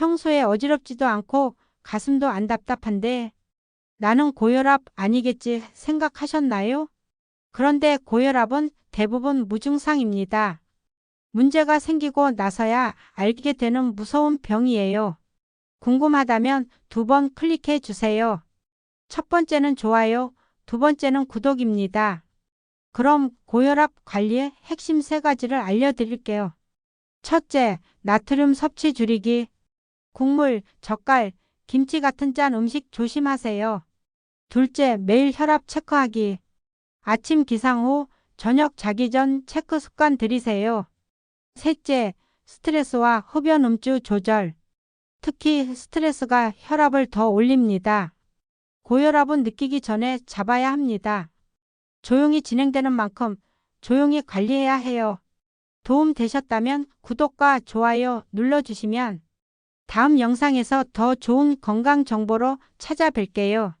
평소에 어지럽지도 않고 가슴도 안 답답한데 나는 고혈압 아니겠지 생각하셨나요? 그런데 고혈압은 대부분 무증상입니다. 문제가 생기고 나서야 알게 되는 무서운 병이에요. 궁금하다면 두 번 클릭해 주세요. 첫 번째는 좋아요, 두 번째는 구독입니다. 그럼 고혈압 관리의 핵심 세 가지를 알려드릴게요. 첫째, 나트륨 섭취 줄이기. 국물, 젓갈, 김치 같은 짠 음식 조심하세요. 둘째, 매일 혈압 체크하기. 아침 기상 후, 저녁 자기 전 체크 습관 들이세요. 셋째, 스트레스와 흡연 음주 조절. 특히 스트레스가 혈압을 더 올립니다. 고혈압은 느끼기 전에 잡아야 합니다. 조용히 진행되는 만큼 조용히 관리해야 해요. 도움 되셨다면 구독과 좋아요 눌러주시면 다음 영상에서 더 좋은 건강 정보로 찾아뵐게요.